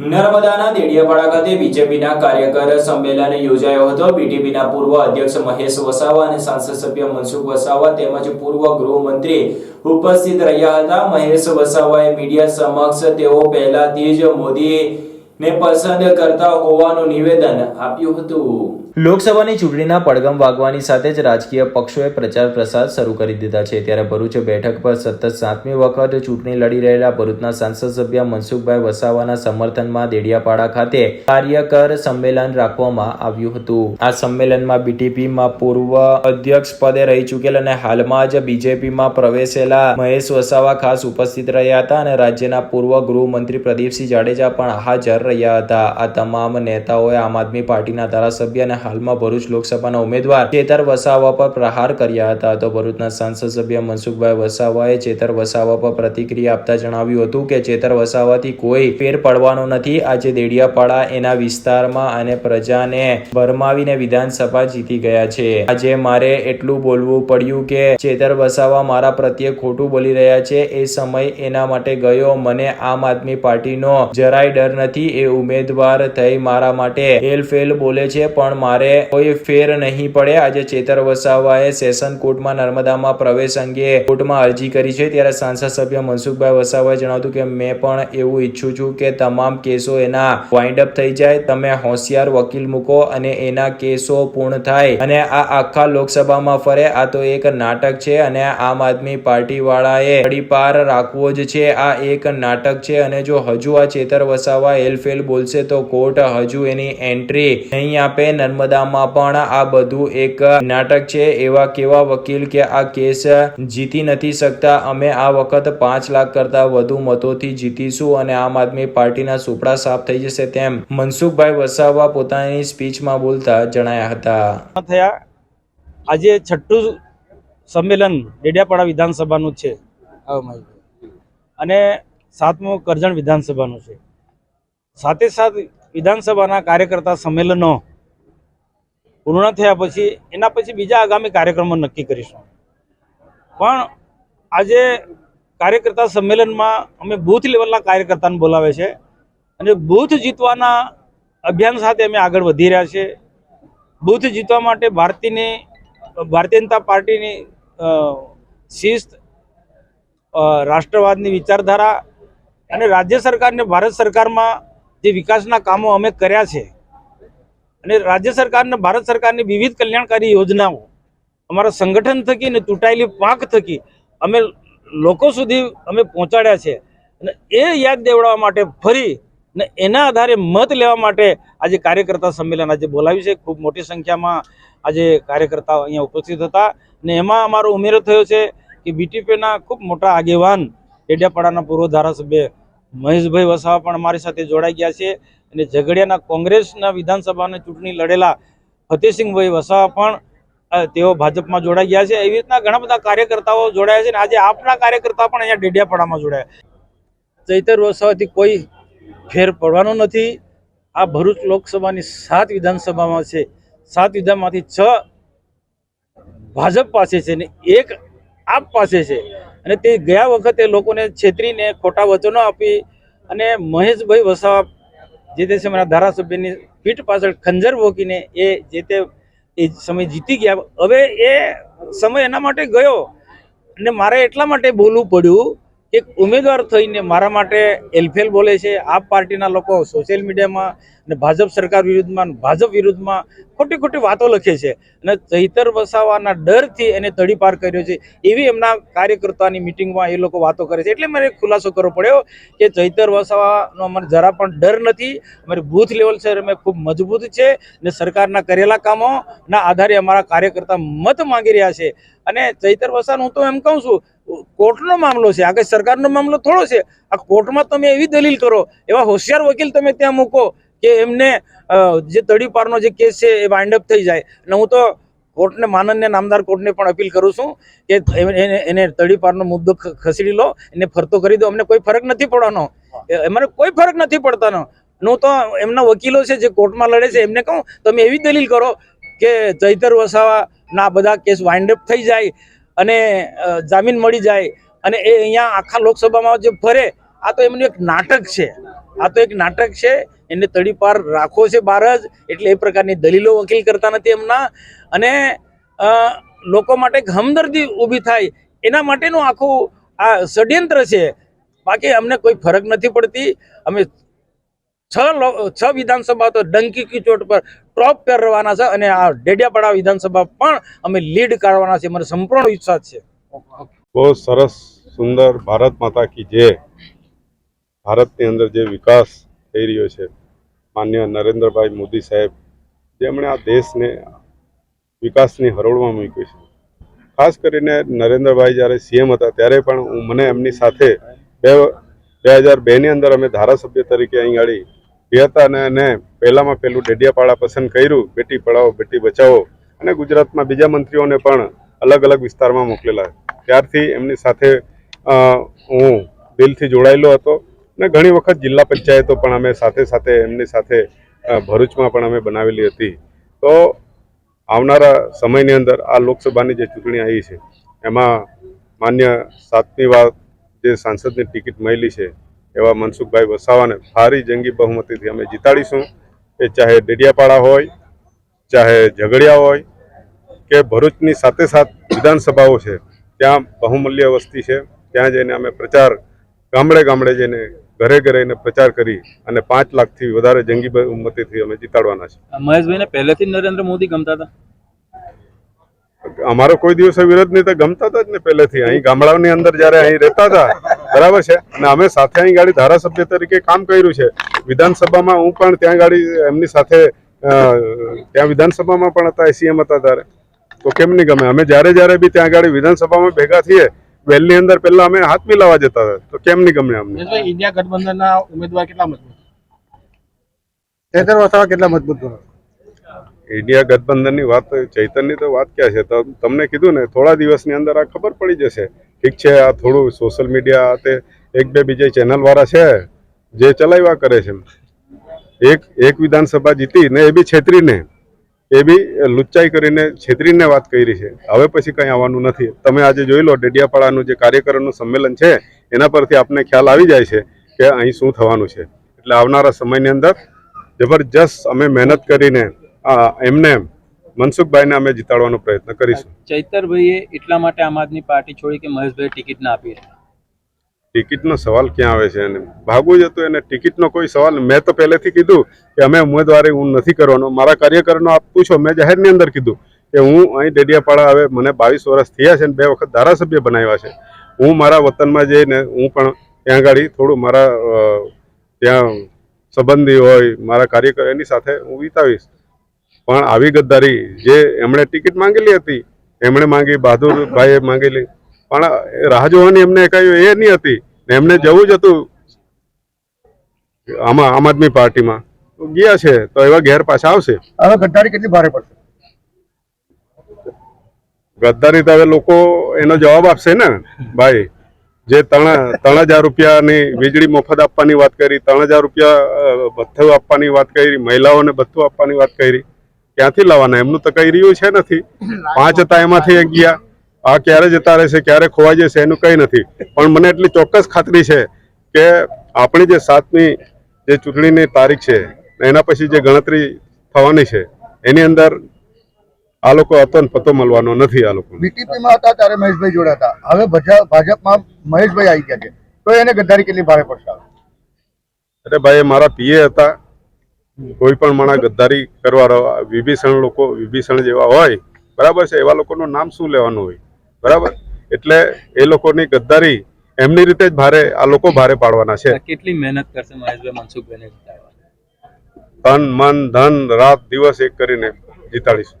નર્મદાના દેડિયાપાડા ખાતે બીજેપીના કાર્યકર સંમેલન યોજાયો હતો. બીટીપીના પૂર્વ અધ્યક્ષ મહેશ વસાવા અને સાંસદ સભ્ય મનસુખ વસાવા તેમજ પૂર્વ ગૃહમંત્રી ઉપસ્થિત રહ્યા હતા. મહેશ વસાવાએ મીડિયા સમક્ષ તેઓ પહેલાથી જ મોદીને પસંદ કરતા હોવાનું નિવેદન આપ્યું હતું. લોકસભાની ચૂંટણીના પડગમ વાગવાની સાથે જ રાજકીય પક્ષોએ પ્રચાર પ્રસાર શરૂ કરી દીધા છે. ત્યારે ભરૂચ બેઠક પર સતત સાતમી વખત ચૂંટણી લડી રહેલા ભરૂચના સાંસદ સભ્ય મનસુખભાઈ વસાવાના સમર્થનમાં દેડિયાપાડા ખાતે કાર્યકર સંમેલન રાખવામાં આવ્યું હતું. આ સંમેલનમાં બીટીપીમાં પૂર્વ અધ્યક્ષ પદે રહી ચૂકેલા અને હાલમાં જ બીજેપીમાં પ્રવેશેલા મહેશ વસાવા ખાસ ઉપસ્થિત રહ્યા હતા અને રાજ્યના પૂર્વ ગૃહમંત્રી પ્રદીપસિંહ જાડેજા પણ હાજર રહ્યા હતા. આ તમામ નેતાઓએ આમ આદમી પાર્ટીના ધારાસભ્ય અને હાલમાં ભરૂચ લોકસભાના ઉમેદવાર ચેતર વસાવા પર પ્રહાર કર્યા હતા. તો ભરૂચના સાંસદ સભ્ય મનસુખભાઈ વસાવાએ ચેતર વસાવા પર પ્રતિક્રિયા આપતા જણાવ્યું હતું કે ચેતર વસાવાથી કોઈ ફેર પડવાનો નથી. આજે દેડિયાપાડા એના વિસ્તારમાં અને પ્રજાને ભરમાવીને વિધાનસભા જીતી ગયા છે. આજે મારે એટલું બોલવું પડ્યું કે ચેતર વસાવા મારા પ્રત્યે ખોટું બોલી રહ્યા છે. એ સમય એના માટે ગયો. મને આમ આદમી પાર્ટીનો જરાય ડર નથી. એ ઉમેદવાર થઈ મારા માટે હેલફેલ બોલે છે, પણ મારે કોઈ ફેર નહીં પડે. આજે ચેતર વસાવાએ સેશન કોર્ટમાં નર્મદામાં પ્રવેશ અંગે કોર્ટમાં અરજી કરી છે. ત્યારે સાંસદ સભ્ય મનસુખભાઈ વસાવાએ જણાવ્યું કે, મેં પણ એવું ઈચ્છું છું કે તમામ કેસો એના વાઇન્ડ અપ થઈ જાય. તમે હોશિયાર વકીલ મૂકો અને એના કેસો પૂર્ણ થાય. અને આ આખા લોકસભામાં ફરે. આ તો એક નાટક છે અને આમ આદમી પાર્ટી વાળાએ પાર રાખવો જ છે. આ એક નાટક છે અને જો હજુ આ ચેતર વસાવા હેલફેલ બોલશે તો કોર્ટ હજુ એની એન્ટ્રી નહીં આપે. નર્મદામાં પણ આ બધું એક નાટક છે. એવા કેવા વકીલ કે આ કેસ જીતી નથી શકતા. અમે આ વખત પાંચ લાખ કરતા વધુ મતોથી જીતીશું અને આમ આદમી પાર્ટીના સુપડા સાફ થઈ જશે તેમ મનસુખભાઈ વસાવા પોતાની સ્પીચમાં બોલતા જણાયા હતા. થયા. આજે છઠ્ઠું સંમેલન ડેડિયાપાડા વિધાનસભાનું છે. અને સાતમું કરજણ વિધાનસભાનું છે. સાથે સાથ વિધાનસભાના કાર્યકર્તા સંમેલનો પૂર્ણ થયા પછી, એના પછી બીજા આગામી કાર્યક્રમો નક્કી કરીશું. પણ આજે કાર્યકર્તા સંમેલનમાં અમે બૂથ લેવલના કાર્યકર્તાને બોલાવે છે અને બૂથ જીતવાના અભિયાન સાથે અમે આગળ વધી રહ્યા છીએ બૂથ જીતવા માટે ભારતીયની ભારતીય જનતા પાર્ટીની શિસ્ત રાષ્ટ્રવાદની વિચારધારા અને રાજ્ય સરકારને ભારત સરકારમાં જે વિકાસના કામો અમે કર્યા છે. અને રાજ્ય સરકારને, ભારત સરકારની વિવિધ કલ્યાણકારી યોજનાઓ, અમારા સંગઠન થકી ને તૂટાયેલી પાંખ થકી અમે લોકો સુધી અમે પહોંચાડ્યા છે. અને એ યાદ દેવડાવવા માટે ફરી ને એના આધારે મત લેવા માટે આજે કાર્યકર્તા સંમેલન આજે બોલાવ્યું છે. ખૂબ મોટી સંખ્યામાં આજે કાર્યકર્તાઓ અહીંયા ઉપસ્થિત હતા ને એમાં અમારો ઉમેરો થયો છે કે બીટીપીના ખૂબ મોટા આગેવાન, ડેડિયાપાડાના પૂર્વ ધારાસભ્ય મહેશભાઈ વસાવા પણ અમારી સાથે જોડાઈ ગયા છે અને ઝઘડિયાના કોંગ્રેસના વિધાનસભાની ચૂંટણી લડેલા ફતેહસિંહભાઈ વસાવા પણ તેઓ ભાજપમાં જોડાઈ ગયા છે. એવી રીતના ઘણા બધા કાર્યકર્તાઓ જોડાયા છે અને આજે આપના કાર્યકર્તા પણ અહીંયા ડેડિયાપાડામાં જોડાયા. ચૈતર વસાવાથી કોઈ ફેર પડવાનો નથી. આ ભરૂચ લોકસભાની સાત વિધાનસભામાં છે. સાત વિધાનમાંથી છ ભાજપ પાસે છે ને એક આપ પાસે છે. અને તે ગયા વખતે લોકોને છેતરીને ખોટા વચનો આપી અને મહેશભાઈ વસાવા જે તે સમયના ધારાસભ્યની પીઠ પાછળ ખંજર ભોકીને એ જે તે એ સમય જીતી ગયા. હવે એ સમય એના માટે ગયો. અને મારે એટલા માટે બોલવું પડ્યું કે ઉમેદવાર થઈને મારા માટે એલફેલ બોલે છે. આ પાર્ટીના લોકો સોશિયલ મીડિયામાં અને ભાજપ સરકાર વિરુદ્ધમાં ભાજપ વિરુદ્ધમાં ખોટી ખોટી વાતો લખે છે. અને ચૈતર વસાવાના ડરથી એને તડીપાર કર્યો છે. એવી એમના કાર્યકર્તાની મિટિંગમાં એ લોકો વાતો કરે છે. એટલે મારે ખુલાસો કરવો પડ્યો કે ચૈતર વસાવાનો અમને જરા પણ ડર નથી. અમારી બૂથ લેવલ છે. અમે ખૂબ મજબૂત છે ને સરકારના કરેલા કામોના આધારે અમારા કાર્યકર્તા મત માંગી રહ્યા છે. અને ચૈતર વસાવાનું હું તો એમ કહું છું કોર્ટનો મામલો છે આગળ સરકારનો મામલો થોડો છે. આ કોર્ટમાં તમે એવી દલીલ કરો એવા હોશિયાર વકીલ તમે ત્યાં મૂકો કે એમને જે તડીપારનો જે કેસ છે એ વાઇન્ડ અપ થઈ જાય. અને હું તો કોર્ટને માનન્ય નામદાર કોર્ટને પણ અપીલ કરું છું કે એને- તડીપારનો મુદ્દો ખસેડી લો એને ફરતો કરી દો. અમને કોઈ ફરક નથી પડવાનો. અમારે કોઈ ફરક નથી પડતાનો. હું તો એમના વકીલો છે જે કોર્ટમાં લડે છે એમને કહું તમે એવી દલીલ કરો કે ચૈતર વસાવાના બધા કેસ વાઇન્ડ અપ થઈ જાય. અને જામીન મળી જાય અને એ અહીંયા આખા લોકસભામાં જે ફરે, આ તો એમનું એક નાટક છે. આ તો એક નાટક છે. એને તડીપાર રાખો છે બહાર જ એટલે એ પ્રકારની દલીલો વકીલ કરતા નથી એમના. અને લોકો માટે હમદર્દી ઊભી થાય. એના માટેનું આખું આ ષડયંત્ર છે. બાકી અમને કોઈ ફરક નથી પડતી. અમે છ છ વિધાનસભા તો ડંકી કી ચોટ પર ટોપ પર રહેવાના છે અને આ ડેડિયાપાડા વિધાનસભા પણ અમે લીડ કરવાના છે મને સંપૂર્ણ વિશ્વાસ છે. બહુ સરસ, સુંદર ભારત માતા કી જે ભારતની અંદર જે વિકાસ થઈ રહ્યો છે, માન્ય નરેન્દ્રભાઈ મોદી સાહેબ, જેમણે આ દેશને વિકાસની હરોળમાં મૂક્યો છે. ખાસ કરીને નરેન્દ્રભાઈ જ્યારે સીએમ હતા, ત્યારે પણ મને એમની સાથે બે બે હજાર બેની અંદર અમે ધારાસભ્ય તરીકે અહીં આગળ ગયા હતા અને એને પહેલામાં પહેલું ડેડિયાપાડા પસંદ કર્યું, બેટી પઢાઓ બેટી બચાવો અને ગુજરાતમાં બીજા મંત્રીઓને પણ અલગ અલગ વિસ્તારમાં મોકલેલા. ત્યારથી એમની સાથે હું દિલથી જોડાયેલો હતો અને ઘણી વખત જિલ્લા પંચાયતો પણ અમે સાથે સાથે એમની સાથે ભરૂચમાં પણ અમે બનાવેલી હતી. તો આવનારા સમયની અંદર આ લોકસભાની જે ચૂંટણી આવી છે, એમાં માન્ય સાતમી વાર જે સાંસદની ટિકિટ મળેલી છે એવા મનસુખભાઈ વસાવાને ભારી જંગી બહુમતીથી અમે જીતાડીશું. એ ચાહે ડેડિયાપાડા હોય, ચાહે ઝઘડિયા હોય કે ભરૂચની સાથે સાથ વિધાનસભાઓ છે, ત્યાં બહુમૂલ્ય વસ્તી છે. ત્યાં જઈને અમે પ્રચાર ગામડે ગામડે જઈને ઘરે ઘરે એને પ્રચાર કરી અને પાંચ લાખથી વધારે જંગી બહુમતીથી અમે જીતાડવાના છે મહેશભાઈને પહેલેથી નરેન્દ્ર મોદી ગમતા હતા? અમારો કોઈ દિવસે વિરોધ નહીં તો ગમતા હતા જ ને પહેલેથી. અહીં ગામડાઓની અંદર જ્યારે અહીં રહેતા હતા બરાબર છે? અને અમે સાથે અહીં ગાડી ધારાસભ્ય તરીકે કામ કર્યું છે. વિધાનસભામાં હું પણ ત્યાં ગાડી એમની સાથે ત્યાં વિધાનસભામાં પણ હતા સીએમ હતા ત્યારે. તો કેમ નહીં ગમે? અમે જ્યારે જ્યારે બી ત્યાં ગાડી વિધાનસભામાં ભેગા થઈએ વેલની અંદર પહેલા અમે હાથ મિલાવા જતા હતા. તો કેમ નહીં ગમે અમને? ઇન્ડિયા ગઠબંધનના ઉમેદવાર કેટલા મજબૂત? કેટલા મજબૂત ઇન્ડિયા ગઠબંધનની વાત, ચૈતનની તો વાત ક્યાં છે? તો તમને કીધું ને, થોડા દિવસની અંદર આ ખબર પડી જશે. ઠીક છે, આ થોડું સોશિયલ મીડિયા તે એક બે બીજા ચેનલવાળા છે, જે ચલાવ્યા કરે છે. એક એક વિધાનસભા જીતી ને એ બી છેતરીને, એ બી લુચ્ચાઈ કરીને છેતરીને વાત કરી છે. હવે પછી કંઈ આવવાનું નથી. તમે આજે જોઈ લો, ડેડિયાપાડાનું જે કાર્યકરોનું સંમેલન છે, એના પરથી આપને ખ્યાલ આવી જાય છે કે અહીં શું થવાનું છે. એટલે આવનારા સમયની અંદર જબરજસ્ત અમે મહેનત કરીને એમને મનસુખભાઈને અમે જીતાડવાનો પ્રયત્ન કરીશું. ચૈતરભાઈએ એટલા માટે આમ આદમી પાર્ટી છોડી કે મહેશભાઈ ટિકિટ ના આપી ટિકિટનો સવાલ ક્યાં આવે છે? એને ભાગવું જ હતું એને ટિકિટનો કોઈ સવાલ મેં તો પહેલેથી કીધું કે અમે ઉમેદવારી હું નથી કરવાનો. મારા કાર્યકરનો આપ પૂછો મેં જાહેરની અંદર કીધું કે હું અહીં ડેડિયાપાડા હવે મને બાવીસ વર્ષ થયા છે અને બે વખત ધારાસભ્ય બનાવ્યા છે. હું મારા વતનમાં જઈને હું પણ ત્યાં આગળ થોડું મારા ત્યાં સંબંધી હોય મારા કાર્યકર એની સાથે હું વિતાવીશ. પણ આવી ગદ્દારી જે એમણે ટિકિટ માંગેલી હતી એમણે માંગી બહાદુરભાઈએ માંગેલી. પણ રાહ જોવાની એમને કઈ એ નહીં હતી એમને જવું જ હતું આમાં આમ આદમી પાર્ટીમાં. ગયા છે તો એવા ઘેર પાછા આવશે. હવે ગદ્દારી કેટલી ભારે પડશે? ગદ્દારી તો હવે લોકો એનો જવાબ આપશે ને ભાઈ. જે ત્રણ ત્રણ હજાર રૂપિયાની વીજળી મફત આપવાની વાત કરી ત્રણ હજાર રૂપિયા ભથ્થું આપવાની વાત કરી મહિલાઓને ભથ્થું આપવાની વાત કરી. ક્યાંથી લાવવાના? એમનું તો કઈ રહ્યું છે નથી. પાંચ હતા એમાંથી એક ગયા. આ ક્યારે જતા રહેશે ક્યારે ખોવાઈ જશે એનું કઈ નથી. પણ મને એટલી ચોક્કસ ખાતરી છે કે આપણી જે સાતમી જે ચૂંટણીની તારીખ છે એના પછી જે ગણતરી થવાની છે એની અંદર આ લોકો અતન પતો મળવાનો નથી આ લોકો બીટીપીમાં હતા ત્યારે મહેશભાઈ જોડે હતા હવે ભાજપમાં મહેશભાઈ આવી ગયા છે. તો એને ગદ્દારી કેટલી ભારે પડશે? અરે ભાઈ એ મારા પીએ હતા. કોઈ પણ માણસ ગદ્દારી કરવા વિભીષણ લોકો વિભીષણ જેવા હોય બરાબર છે એવા લોકોનું નામ શું લેવાનું હોય? બરાબર? એટલે એ લોકોની ગદ્દારી એમની રીતે જ ભારે આ લોકો ભારે પાડવાના છે. કેટલી મહેનત કરશે મહેશભાઈ મનસુખભાઈને તન મન ધન રાત દિવસ એક કરીને જીતાડીશું.